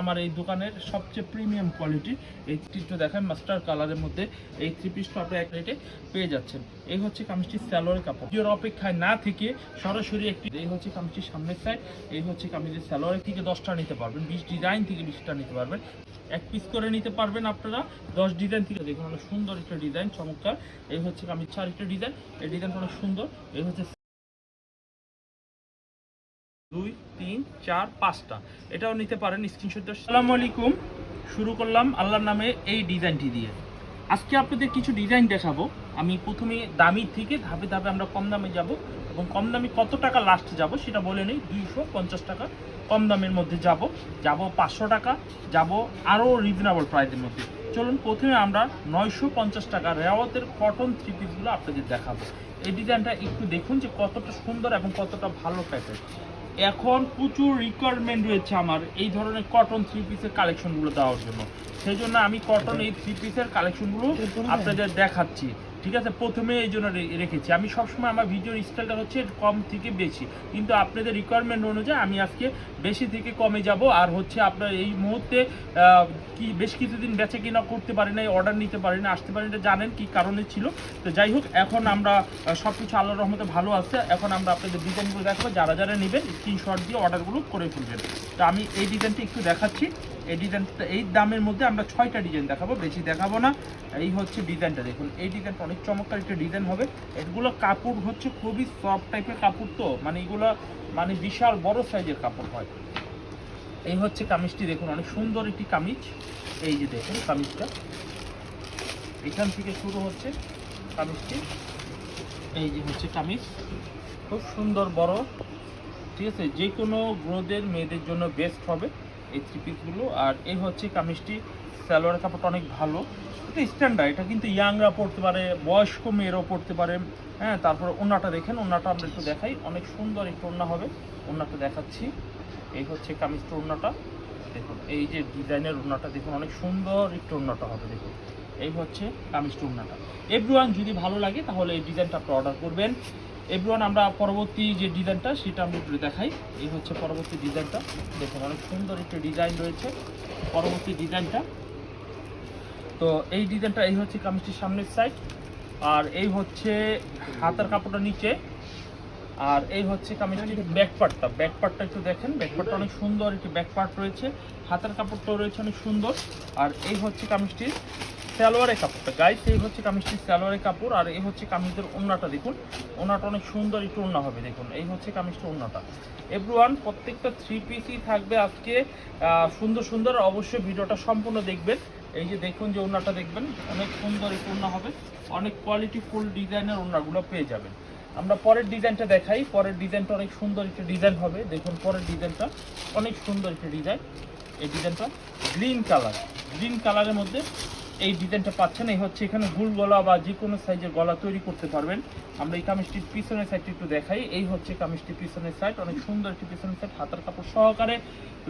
আমার এই দোকানের সবচেয়ে প্রিমিয়াম কোয়ালিটি এই চিত্র দেখায় মাস্টার কালারের মধ্যে এই থ্রি পিসটা আপনি এক রেটে পেয়ে যাচ্ছেন। এই হচ্ছে কামিজটির স্যালোয়ার কাপড়। ভিডিওর অপেক্ষায় না থেকে সরাসরি একটি এই হচ্ছে কামিজটির সামনের সাইড এই হচ্ছে কামিজের স্যালোয়ার থেকে দশটা নিতে পারবেন, বিশ ডিজাইন থেকে বিশটা নিতে পারবেন। এক পিস করে নিতে পারবেন আপনারা, দশ ডিজাইন থেকে। দেখুন, অনেক সুন্দর একটা ডিজাইন চমৎকার। এই হচ্ছে কামিজ, চার একটা ডিজাইন এই ডিজাইনটা অনেক সুন্দর। এই হচ্ছে দুই, তিন, চার, পাঁচটা। এটাও নিতে পারেন স্ক্রিনশট আসসালামু আলাইকুম। শুরু করলাম আল্লাহর নামে এই ডিজাইনটি দিয়ে। আজকে আপনাদের কিছু ডিজাইন দেখাবো। আমি প্রথমে দামি থেকে ধাপে ধাপে আমরা কম দামে যাব এবং কম দামে কত টাকা লাস্ট যাব সেটা বলে নেই, দুইশো পঞ্চাশ টাকা কম দামের মধ্যে যাব। যাব পাঁচশো টাকা, যাব আরও রিজনেবল প্রাইসের মধ্যে। চলুন প্রথমে আমরা নয়শো পঞ্চাশ টাকা রেওয়াতের কটন থ্রি পিসগুলো আপনাদের দেখাবো। এই ডিজাইনটা একটু দেখুন যে কতটা সুন্দর এবং কতটা ভালো প্যাকেজ এখন প্রচুর রিকোয়ারমেন্ট রয়েছে আমার এই ধরনের কটন থ্রি পিসের কালেকশনগুলো দেওয়ার জন্য। সেই জন্য আমি কটন এই থ্রি পিসের কালেকশনগুলো আপনাদের দেখাচ্ছি। ঠিক আছে? প্রথমে এই জন্য রেখেছি। আমি সবসময় আমার ভিডিওর স্টাইলটা হচ্ছে কম থেকে বেশি। কিন্তু আপনাদের রিকোয়ারমেন্ট অনুযায়ী আমি আজকে বেশি থেকে কমে যাব। আর হচ্ছে আপনার এই মুহূর্তে কি বেশ কিছুদিন বেচে কিনা করতে পারি না অর্ডার নিতে পারি না আসতে পারি না জানেন কি কারণে ছিল। তো যাই হোক, এখন আমরা সব কিছু আল্লাহর রহমতে ভালো আছে। এখন আমরা আপনাদের ডিজাইনগুলো দেখাবো। যারা যারা নেবেন স্ক্রিনশট দিয়ে অর্ডারগুলো করে ফেলবেন। তো আমি এই ডিজাইনটি একটু দেখাচ্ছি। এই ডিজাইনটা এই দামের মধ্যে আমরা ছয়টা ডিজাইন দেখাবো, বেশি দেখাবো না। এই হচ্ছে ডিজাইনটা দেখুন, এই ডিজাইনটা অনেক চমৎকার একটা ডিজাইন হবে। এগুলো কাপড় হচ্ছে খুবই সফট টাইপের কাপড় তো মানে এগুলো মানে বিশাল বড় সাইজের কাপড় হয়। এই হচ্ছে কামিজটি, দেখুন, অনেক সুন্দর একটি কামিজ। এই যে দেখুন কামিজটা। এখান থেকে শুরু হচ্ছে কামিজটি। এই যে হচ্ছে কামিজ। খুব সুন্দর বড়। ঠিক আছে যে কোনো গ্রোদের, মেয়েদের জন্য বেস্ট হবে। এই থ্রি পিসগুলো আর এই হচ্ছে কামিজটি। সালোয়ার কাপড়টা অনেক ভালো। এটা স্ট্যান্ডার্ড এটা কিন্তু ইয়াংরা পড়তে পারে, বয়স্ক মেয়েরাও পড়তে পারে। হ্যাঁ তারপর ওনাটা দেখেন ওনাটা আমরা একটু দেখাই। অনেক সুন্দর একটু ওনা হবে। ওনাটা দেখাচ্ছি। এই হচ্ছে কামিজটা ওনাটা দেখুন, এই যে ডিজাইনের ওনাটা দেখুন, অনেক সুন্দর একটু ওনাটা হবে, দেখুন। এই হচ্ছে কামিজটা ওনাটা এভরিওয়ান যদি ভালো লাগে, তাহলে এই ডিজাইনটা আপনি অর্ডার করবেন। এভরিওয়ান আমরা পরবর্তী যে ডিজাইনটা সেটা আমরা একটু দেখাই। এই হচ্ছে পরবর্তী ডিজাইনটা। দেখুন অনেক সুন্দর একটা ডিজাইন রয়েছে পরবর্তী ডিজাইনটা। তো এই ডিজাইনটা, এই হচ্ছে কামিজটির সামনের সাইড আর এই হচ্ছে হাতার কাপড়টা নিচে, আর এই হচ্ছে কামিজটির ব্যাক পার্টটা ব্যাক পার্টটা একটু দেখেন। ব্যাক পার্টটা অনেক সুন্দর একটি ব্যাক পার্ট রয়েছে। হাতার কাপড়টাও রয়েছে অনেক সুন্দর। আর এই হচ্ছে কামিজটির সালোয়ারের কাপড়টা। গাইস এই হচ্ছে কামিজটি সালোয়ারের কাপড়, আর এই হচ্ছে কামিজের ওন্নাটা দেখুন। ওন্নাটা অনেক সুন্দর একটু ওন্না হবে, দেখুন। এই হচ্ছে কামিজটা ওন্নাটা। এভরিওয়ান প্রত্যেকটা থ্রি পিসই থাকবে আজকে। সুন্দর সুন্দর। অবশ্যই ভিডিওটা সম্পূর্ণ দেখবেন। এই যে দেখুন যে ওন্নাটা দেখবেন, অনেক সুন্দর একটু ওন্না হবে। অনেক কোয়ালিটি ফুল ডিজাইনের ওন্নাগুলো পেয়ে যাবেন। আমরা পরের ডিজাইনটা দেখাই। পরের ডিজাইনটা অনেক সুন্দর একটা ডিজাইন হবে। দেখুন পরের ডিজাইনটা অনেক সুন্দর একটা ডিজাইন এই ডিজাইনটা গ্রিন কালার গ্রিন কালারের মধ্যে এই ডিজাইনটা পাচ্ছেন, এই হচ্ছে এখানে গুল গলা বা যে কোনো সাইজের গলা তৈরি করতে পারবেন। আমরা এই কামিজটির পিছনের সাইডটি একটু দেখাই। এই হচ্ছে কামিজটির পিছনের সাইড অনেক সুন্দর একটি পিছনের সাইড হাতার কাপড় সহকারে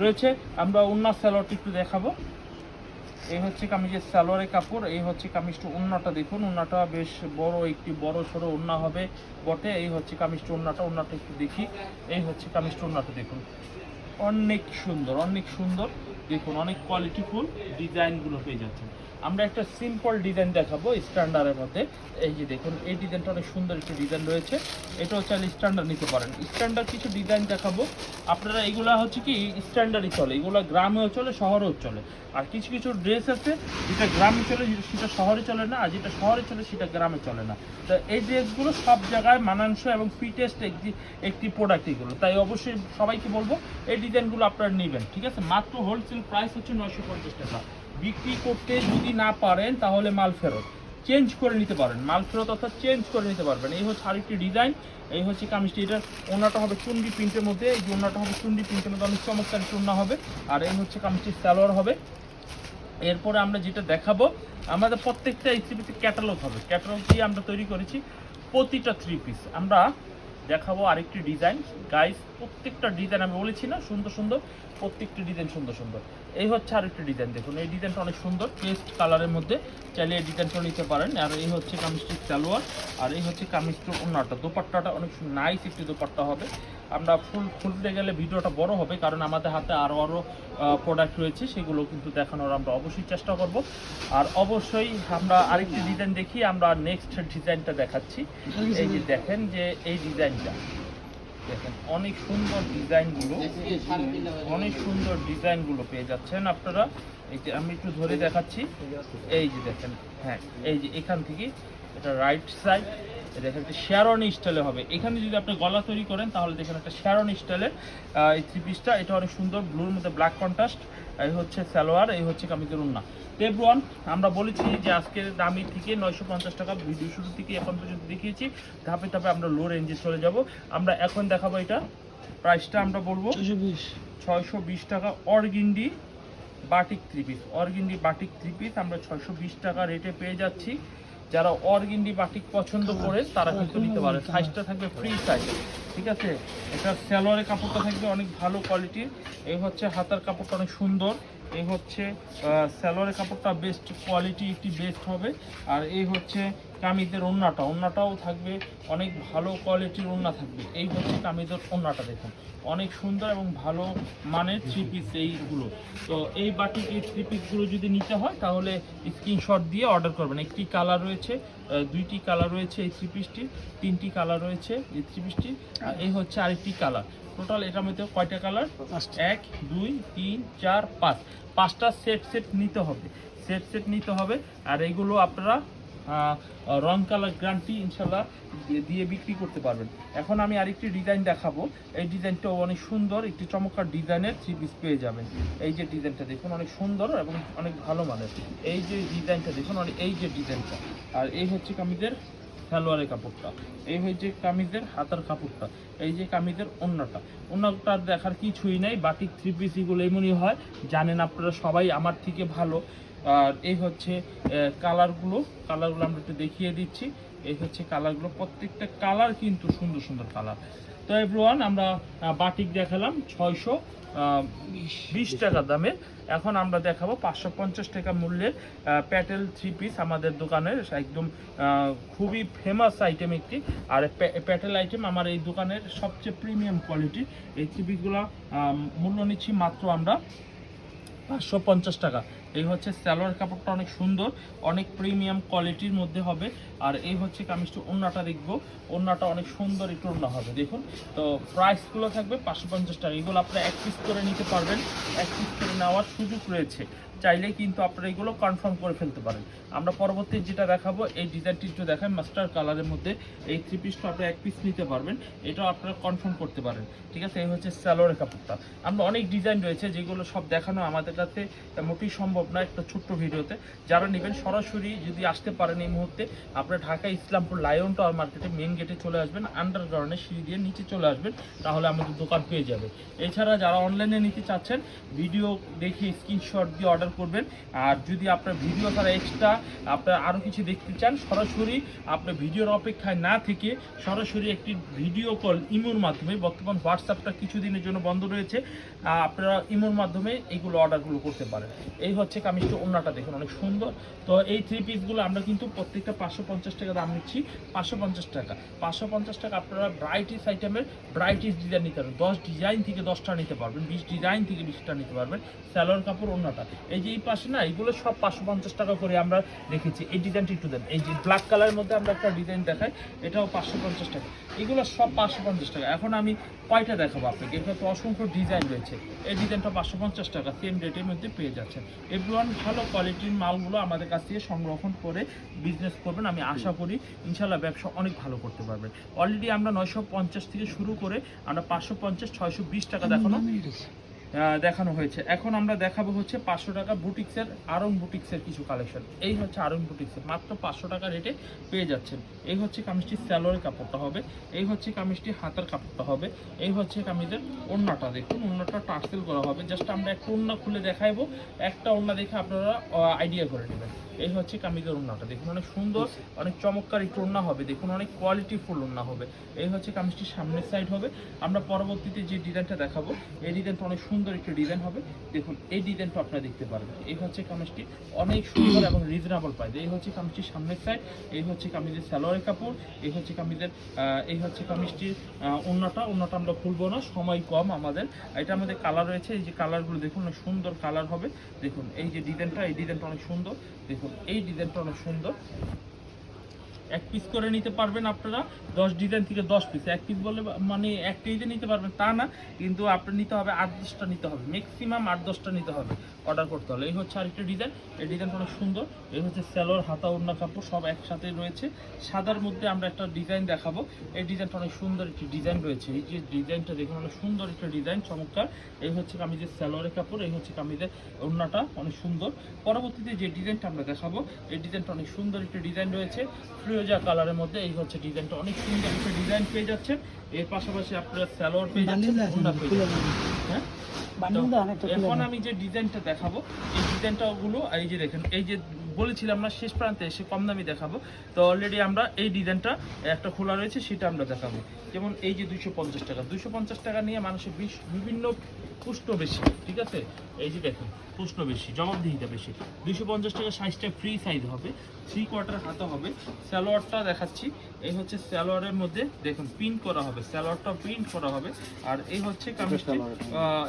রয়েছে। আমরা অন্য স্যালোয়ারটি একটু দেখাবো। এই হচ্ছে কামিজের সালোয়ারের কাপড়, এই হচ্ছে কামিজটা ওন্নাটা দেখুন। ওন্নাটা বেশ বড়, একটি বড় সড়ো ওন্না হবে বটে। এই হচ্ছে কামিজটা ওন্নাটা ওন্নাটা একটু দেখি। এই হচ্ছে কামিজটা ওন্নাটা দেখুন। অনেক সুন্দর অনেক সুন্দর। দেখুন, অনেক কোয়ালিটিফুল ডিজাইনগুলো পেয়ে যাচ্ছেন। আমরা একটা সিম্পল ডিজাইন দেখাবো স্ট্যান্ডার্ডের মধ্যে। এই যে দেখুন, এই ডিজাইনটা অনেক সুন্দর একটা ডিজাইন রয়েছে। এটাও চাইলে স্ট্যান্ডার্ড নিতে পারেন। স্ট্যান্ডার্ড কিছু ডিজাইন দেখাবো। আপনারা এগুলা হচ্ছে কি স্ট্যান্ডার্ডই চলে। এগুলো গ্রামেও চলে, শহরেও চলে। আর কিছু কিছু ড্রেস আছে, যেটা গ্রামে চলে, সেটা শহরে চলে না, আর যেটা শহরে চলে, সেটা গ্রামে চলে না। তো এই ড্রেসগুলো সব জায়গায় মানানসই এবং ফিটেস্ট একটি একটি প্রোডাক্ট এগুলো। তাই অবশ্যই সবাইকে বলব, এই ডিজাইনগুলো আপনারা নেবেন, ঠিক আছে? মাত্র হোলসেল প্রাইস হচ্ছে নয়শো পঞ্চাশ টাকা। বিক্রি করতে যদি না পারেন, তাহলে মাল ফেরত। চেঞ্জ করে নিতে পারেন। মাল ফেরত অর্থাৎ চেঞ্জ করে নিতে পারবেন। এই হচ্ছে আরেকটি ডিজাইন এই হচ্ছে কামিজটি। এটা ওনাটা হবে চুন্ডি প্রিন্টের মধ্যে। এই যে ওনাটা হবে চুন্ডি প্রিন্টের মধ্যে। অনেক চমৎকার চুন্না হবে। আর এই হচ্ছে কামিজটির স্যালোয়ার হবে। এরপরে আমরা যেটা দেখাবো, আমাদের প্রত্যেকটা এই ক্যাটালগ হবে। ক্যাটালগ দিয়ে আমরা তৈরি করেছি প্রতিটা থ্রি পিস আমরা দেখাবো আরেকটি ডিজাইন। গাইস প্রত্যেকটা ডিজাইন আমি বলেছি না, সুন্দর সুন্দর, প্রত্যেকটি ডিজাইন সুন্দর সুন্দর। এই হচ্ছে আরেকটি ডিজাইন, দেখুন, এই ডিজাইনটা অনেক সুন্দর, পেস্ট কালারের মধ্যে। চাইলে এই ডিজাইনটা নিতে পারেন, আর এই হচ্ছে কামিজটির সালোয়ার, আর এই হচ্ছে কামিজটির ওনারটা দোপাট্টাটা অনেক নাইস একটি দোপাট্টা হবে। আমরা ফুল খুলতে গেলে ভিডিওটা বড় হবে কারণ আমাদের হাতে আরও আরও প্রোডাক্ট রয়েছে সেগুলো কিন্তু দেখানোর আমরা অবশ্যই চেষ্টা করব। আর অবশ্যই আমরা আরেকটি ডিজাইন দেখি আমরা নেক্সট ডিজাইনটা দেখাচ্ছি। এই যে দেখেন যে এই ডিজাইনটা দেখেন অনেক সুন্দর ডিজাইনগুলো অনেক সুন্দর ডিজাইনগুলো পেয়ে যাচ্ছেন আপনারা। এই যে আমি একটু ধরে দেখাচ্ছি। এই যে দেখেন হ্যাঁ এই যে এখান থেকে এটা রাইট সাইড দেখেন একটা শেরন স্টাইলে হবে। এখানে যদি আপনি গলা তৈরি করেন তাহলে দেখেন একটা শেরন স্টাইলের এই থ্রি পিসটা এটা অনেক সুন্দর ব্লুর মধ্যে ব্ল্যাক কন্ট্রাস্ট এই হচ্ছে সালোয়ার এই হচ্ছে কামিজের উন্না টেবরন আমরা বলেছি যে আজকের দামি থেকে নয়শো পঞ্চাশ টাকা ভিডিও শুরু থেকে এখন পর্যন্ত দেখিয়েছি। ধাপে ধাপে আমরা লো রেঞ্জে চলে যাব। আমরা এখন দেখাবো এটা। প্রাইসটা আমরা বলব ছয়শো বিশ। টাকা organdy batik three piece organdy batik three piece আমরা ছয়শো বিশ টাকা রেটে পেয়ে যাচ্ছি। যারা অর্গিন্ডি বাটিক পছন্দ করে, তারা কিন্তু নিতে পারে। সাইজটা থাকবে ফ্রি সাইজ ঠিক আছে? এটা স্যালোয়ারের কাপড়টা থাকবে, অনেক ভালো কোয়ালিটির এই হচ্ছে হাতার কাপড়টা অনেক সুন্দর। এই হচ্ছে স্যালোয়ারের কাপড়টা বেস্ট কোয়ালিটি একটি বেস্ট হবে। আর এই হচ্ছে কামিজের ওন্নাটা। ওন্নাটাও থাকবে, অনেক ভালো কোয়ালিটির ওন্না থাকবে। এই হচ্ছে কামিজের ওন্নাটা, দেখুন। অনেক সুন্দর এবং ভালো মানের থ্রি পিস এইগুলো। তো এই বাটিক এই থ্রি পিসগুলো যদি নিতে হয়, তাহলে স্ক্রিনশট দিয়ে অর্ডার করবেন। একটি কালার রয়েছে দুইটি কালার রয়েছে এই থ্রি পিসটি তিনটি কালার রয়েছে এই থ্রি পিসটি আর এই হচ্ছে আরেকটি কালার টোটাল এটার মধ্যে কয়টা কালার? এক দুই তিন চার পাঁচ। পাঁচটা সেট সেট নিতে হবে। সেট সেট নিতে হবে। আর এইগুলো আপনারা রং কালার গ্যারান্টি ইনশাল্লাহ দিয়ে- বিক্রি করতে পারবেন। এখন আমি আরেকটি ডিজাইন দেখাবো। এই ডিজাইনটাও অনেক সুন্দর। একটি চমৎকার ডিজাইনের থ্রি পিস পেয়ে যাবেন। এই যে ডিজাইনটা দেখুন অনেক সুন্দর এবং অনেক ভালো মানের। এই যে ডিজাইনটা দেখুন অনেক এই যে ডিজাইনটা। আর এই হচ্ছে কামিজের সালোয়ারের কাপড়টা। এই হচ্ছে কামিজের হাতার কাপড়টা, এই যে কামিজের অন্যটা অন্যটা দেখার কিছুই নাই বাটিক থ্রি পিস এগুলো এমনই হয়, জানেন আপনারা সবাই, আমার থেকে ভালো। আর এই হচ্ছে কালারগুলো কালারগুলো আমরা একটু দেখিয়ে দিচ্ছি। এই হচ্ছে কালারগুলো, প্রত্যেকটা কালার কিন্তু সুন্দর সুন্দর কালার। তো এভরিওয়ান আমরা বাটিক দেখালাম ছয়শো বিশ টাকা দামের। এখন আমরা দেখাবো পাঁচশো পঞ্চাশ টাকা মূল্যের প্যাটেল থ্রি পিস আমাদের দোকানের, একদম খুবই ফেমাস আইটেম একটি। আর প্যাটেল আইটেম আমার এই দোকানের সবচেয়ে প্রিমিয়াম কোয়ালিটি এই থ্রি পিসগুলো মূল্য নিচ্ছি মাত্র আমরা পাঁচশো পঞ্চাশ টাকা। এই হচ্ছে সালোয়ার কাপড়টা অনেক সুন্দর, অনেক প্রিমিয়াম কোয়ালিটির মধ্যে হবে। আর এই হচ্ছে কামিজটা ওন্নাটা দেখব। ওন্নাটা অনেক সুন্দর একটু ওন্না হবে, দেখুন। তো প্রাইসগুলো থাকবে পাঁচশো পঞ্চাশ টাকা। এগুলো আপনারা এক পিস করে নিতে পারবেন। এক পিস করে নেওয়ার সুযোগ রয়েছে। চাইলে কিন্তু আপনারা এগুলো কনফার্ম করে ফেলতে পারেন। আমরা পরবর্তী যেটা দেখাবো, এই ডিজাইনটি একটু দেখান মাস্টার কালারের মধ্যে। এই থ্রি পিসটা আপনারা এক পিস নিতে পারবেন। এটাও আপনারা কনফার্ম করতে পারেন। ঠিক আছে? এই হচ্ছে স্যালোয়ারের কাপড়টা। আমরা অনেক ডিজাইন রয়েছে যেগুলো সব দেখানো আমাদের কাছে মোটেই সম্ভব না একটা ছোট্ট ভিডিওতে। যারা নেবেন সরাসরি যদি আসতে পারেন এই মুহূর্তে, আপনারা ঢাকা ইসলামপুর লায়ন টাওয়ার মার্কেটে মেন গেটে চলে আসবেন আন্ডারগ্রাউন্ডে সিঁড়ি দিয়ে নিচে চলে আসবেন, তাহলে আমাদের দোকান পেয়ে যাবে। এছাড়া যারা অনলাইনে নিতে চাচ্ছেন ভিডিও দেখে স্ক্রিনশট দিয়ে অর্ডার করবেন। আর যদি আপনার ভিডিও ছাড়া এক্সট্রা আপনার আরও কিছু দেখতে চান, সরাসরি আপনার ভিডিওর অপেক্ষায় না থেকে সরাসরি একটি ভিডিও কল ইমোর মাধ্যমে বর্তমান হোয়াটসঅ্যাপটা কিছুদিনের জন্য বন্ধ রয়েছে। আপনারা ইমোর মাধ্যমে এইগুলো অর্ডারগুলো করতে পারেন। এই হচ্ছে কামিজটা ওনাটা দেখুন অনেক সুন্দর। তো এই থ্রি পিসগুলো আমরা কিন্তু প্রত্যেকটা পাঁচশো পঞ্চাশ টাকা দাম নিচ্ছি, পাঁচশো পঞ্চাশ টাকা। পাঁচশো পঞ্চাশ টাকা আপনারা ব্রাইটিস আইটেমের ব্রাইটিস ডিজাইন নিতে পারবেন। দশ ডিজাইন থেকে দশটা নিতে পারবেন, বিশ ডিজাইন থেকে বিশটা নিতে পারবেন স্যালোয়ার কাপড় ওনাটা এই যে এই পাশে না এগুলো সব পাঁচশো পঞ্চাশ টাকা করে আমরা রেখেছি। এই ডিজাইনটা একটু দেন। এই যে ব্ল্যাক কালারের মধ্যে আমরা একটা ডিজাইন দেখাই, এটাও পাঁচশো পঞ্চাশ টাকা। এগুলো সব পাঁচশো পঞ্চাশ টাকা। এখন আমি কয়টা দেখাবো আপনাকে? এখানে তো অসংখ্য ডিজাইন রয়েছে। এই ডিজাইনটা পাঁচশো পঞ্চাশ টাকা সেম রেটের মধ্যে পেয়ে যাচ্ছেন। এভরিওয়ান ভালো কোয়ালিটির মালগুলো আমাদের কাছ থেকে সংরক্ষণ করে বিজনেস করবেন। আমি আশা করি ইনশাল্লাহ ব্যবসা অনেক ভালো করতে পারবেন। অলরেডি আমরা নয়শো পঞ্চাশ থেকে শুরু করে আমরা পাঁচশো পঞ্চাশ, ছয়শো বিশ টাকা দেখানো দেখানো হয়েছে। এখন আমরা দেখাবো হচ্ছে পাঁচশো টাকা বুটিক্সের, আরং বুটিক্সের কিছু কালেকশন এই হচ্ছে আরং বুটিক্সের, মাত্র পাঁচশো টাকা রেটে পেয়ে যাচ্ছেন। এই হচ্ছে কামিজটি স্যালোয়ারের কাপড়টা হবে, এই হচ্ছে কামিজটি হাতার কাপড়টা হবে, এই হচ্ছে কামিজের ওড়নাটা। দেখুন, ওড়নাটা টার্সেল করা হবে। জাস্ট আমরা একটা ওড়না খুলে দেখাইবো, একটা ওড়না দেখে আপনারা আইডিয়া করে নেবেন। এই হচ্ছে কামিজের ওড়নাটা। দেখুন, অনেক সুন্দর, অনেক চমৎকার একটু ওড়না হবে। দেখুন, অনেক কোয়ালিটি ফুল ওড়না হবে। এই হচ্ছে কামিজটির সামনের সাইড হবে। আমরা পরবর্তীতে যে ডিজাইনটা দেখাবো, এই ডিজাইনটা অনেক সুন্দর সুন্দর একটা ডিজাইন হবে। দেখুন, এই ডিজাইনটা আপনারা দেখতে পারবেন। এই হচ্ছে কামিজটি। অনেক সুন্দর এবং রিজনেবল প্রাইস এই হচ্ছে কামিজটির সামনের সাইড এই হচ্ছে কামিজের সালোয়ারের কাপড়, এই হচ্ছে কামিজের এই হচ্ছে কামিজটির অন্যটা অন্যটা আমরা খুলবো না, সময় কম আমাদের। এটা আমাদের কালার রয়েছে। এই যে কালারগুলো দেখুন, অনেক সুন্দর কালার হবে। দেখুন, এই যে ডিজাইনটা এই ডিজাইনটা অনেক সুন্দর। দেখুন, এই ডিজাইনটা অনেক সুন্দর। এক পিস করে নিতে পারবেন আপনারা, দশ ডিজাইন থেকে দশ পিস এক পিস বলে মানে এক কেজিতে নিতে পারবেন, তা না, কিন্তু আপনার নিতে হবে আট দশটা নিতে হবে। ম্যাক্সিমাম আট দশটা নিতে হবে। অর্ডার করতে হলে। এই হচ্ছে আরেকটা ডিজাইন। এই ডিজাইনটা অনেক সুন্দর। এই হচ্ছে স্যালোর হাতা ওড়না কাপড় সব একসাথে রয়েছে। সাদার মধ্যে আমরা একটা ডিজাইন দেখাবো। এই ডিজাইনটা অনেক সুন্দর একটি ডিজাইন রয়েছে। এই যে ডিজাইনটা দেখুন অনেক সুন্দর একটা ডিজাইন চমৎকার। এই হচ্ছে কামিজের স্যালোয়ারের কাপড় এই হচ্ছে কামিজের ওড়নাটা অনেক সুন্দর। পরবর্তীতে যে ডিজাইনটা আমরা দেখাবো এই ডিজাইনটা অনেক সুন্দর একটা ডিজাইন রয়েছে। ফ্রিওজা কালারের মধ্যে এই হচ্ছে ডিজাইনটা অনেক সুন্দর একটা ডিজাইন পেয়ে যাচ্ছে এর পাশাপাশি আপনারা স্যালোয়ার পেয়ে যাচ্ছেন হ্যাঁ? এখন আমি যে ডিজাইনটা দেখাবো এই ডিজাইনটা গুলো এই যে দেখেন এই যে বলেছিলাম না শেষ প্রান্তে এসে কম দামি দেখাবো তো অলরেডি আমরা এই ডিজাইনটা একটা খোলা রয়েছে সেটা আমরা দেখাবো। যেমন এই যে দুইশো পঞ্চাশ টাকা দুইশো পঞ্চাশ টাকা নিয়ে মানুষের বিভিন্ন পুষ্ট বেশি ঠিক আছে? এই যে দেখুন প্রশ্ন বেশি জবাবদিহিতা বেশি। দুইশো পঞ্চাশ টাকা সাইজটা ফ্রি সাইজ হবে থ্রি কোয়ার্টার হাতে হবে। স্যালোয়ারটা দেখাচ্ছি এই হচ্ছে স্যালোয়ারের মধ্যে দেখুন প্রিন্ট করা হবে স্যালোয়ারটা প্রিন্ট করা হবে। আর এই হচ্ছে কামিজটি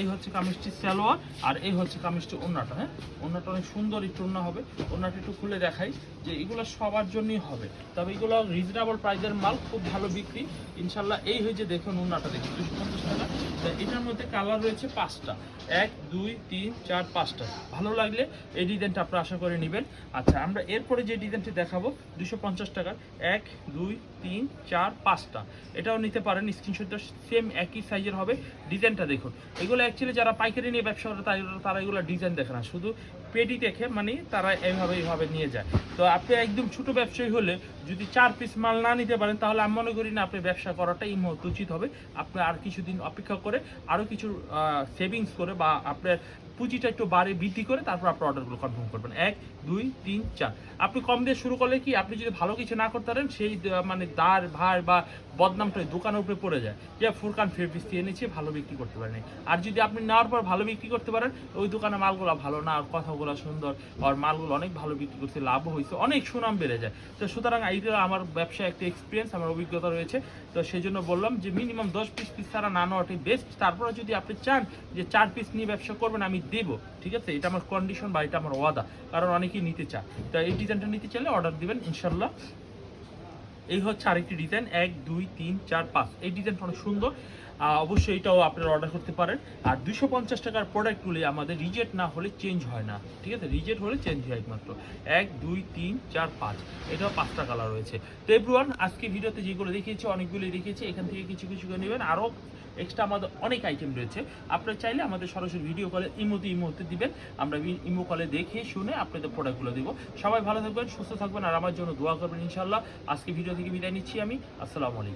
এই হচ্ছে কামিজটি সালোয়ার আর এই হচ্ছে কামিজটি ওড়নাটা হ্যাঁ? ওড়নাটা অনেক সুন্দর একটু ওড়না হবে। ওড়নাটা একটু খুলে দেখাই যে এগুলো সবার জন্যই হবে। তবে এগুলো রিজনেবল প্রাইসের মাল খুব ভালো বিক্রি। ইনশাল্লাহ এই হয়েছে দেখুন ওড়নাটা দেখুন দুশো পঞ্চাশ টাকা। তো এটার মধ্যে কালার রয়েছে পাঁচটা। এক দুই তিন চার পাঁচটা। ভালো লাগলে এই ডিজাইনটা আপনারা আশা করে নেবেন। আচ্ছা আমরা এরপরে যে ডিজাইনটি দেখাবো দুশো পঞ্চাশ টাকার। এক দুই তিন, চার, পাঁচটা। এটাও নিতে পারেন স্ক্রিনশটটা সেম একই সাইজের হবে। ডিজাইনটা দেখুন। এগুলো অ্যাকচুয়ালি যারা পাইকারি নিয়ে ব্যবসা করে তারা এগুলো ডিজাইন দেখে না। শুধু পেটি দেখে মানে তারা এইভাবে এইভাবে নিয়ে যায়। তো আপনি একদম ছোট ব্যবসায়ী হলে যদি চার পিস মাল না নিতে পারেন, তাহলে আমি মনে করি না আপনি ব্যবসা করাটা এই মুহূর্তে উচিত হবে। আপনি আর কিছুদিন অপেক্ষা করে আরও কিছু সেভিংস করে বা আপনার পুঁজিটা একটু বাড়ে, বৃদ্ধি করে তারপর আপনার অর্ডারগুলো কনফার্ম করবেন। এক, দুই, তিন, চার। আপনি কম দিয়ে শুরু করলে কি আপনি যদি ভালো কিছু না করতে পারেন, সেই মানে দার, ভার বা বদনামটা দোকানের উপরে পড়ে যায়। যে ফুরকান, ফের পিস দিয়ে এনেছে, ভালো বিক্রি করতে পারেনি। আর যদি আপনি নেওয়ার পর ভালো বিক্রি করতে পারেন, ওই দোকানে মালগুলো ভালো না, আর কথাগুলো সুন্দর, আর মালগুলো অনেক ভালো বিক্রি করছে, লাভও হয়েছে অনেক সুনাম বেড়ে যায়। তো সুতরাং এইটা আমার ব্যবসায় একটা এক্সপিরিয়েন্স আমার অভিজ্ঞতা রয়েছে। তো সেই জন্য বললাম যে মিনিমাম দশ পিস পিস ছাড়া না নেওয়াটাই বেস্ট তারপরে যদি আপনি চান যে চার পিস নিয়ে ব্যবসা করবেন, আমি দেবো, ঠিক আছে? এটা আমার কন্ডিশন বা এটা আমার ওয়াদা। কারণ অনেকেই নিতে চায়। তো এই ডিজাইনটা নিতে চাইলে অর্ডার দিবেন ইনশাল্লাহ এই হচ্ছে আরেকটি ডিজাইন এক, দুই, তিন, চার, পাঁচ। এই ডিজাইনটা অনেক সুন্দর। অবশ্যই এটাও আপনারা অর্ডার করতে পারেন। আর দুশো পঞ্চাশ টাকার প্রোডাক্টগুলি আমাদের রিজেক্ট না হলে চেঞ্জ হয় না, ঠিক আছে? রিজেক্ট হলে চেঞ্জ হয় একমাত্র। এক, দুই, তিন, চার, পাঁচ। এটাও পাঁচটা কালার রয়েছে। তো এভরিওয়ান আজকে ভিডিওতে যেগুলো দেখিয়েছি অনেকগুলি দেখিয়েছি। এখান থেকে কিছু কিছু নেবেন। আরও এক্সট্রা আমাদের অনেক আইটেম রয়েছে। আপনারা চাইলে আমাদের সরাসরি ভিডিও কলে ইমোতে ইমোতে দিবেন। আমরা ইমো কলে দেখে শুনে আপনাদের প্রোডাক্টগুলো দেবো। সবাই ভালো থাকবেন, সুস্থ থাকবেন, আর আমার জন্য দোয়া করবেন ইনশাল্লাহ আজকে ভিডিও থেকে বিদায় নিচ্ছি আমি। আসসালামু আলাইকুম।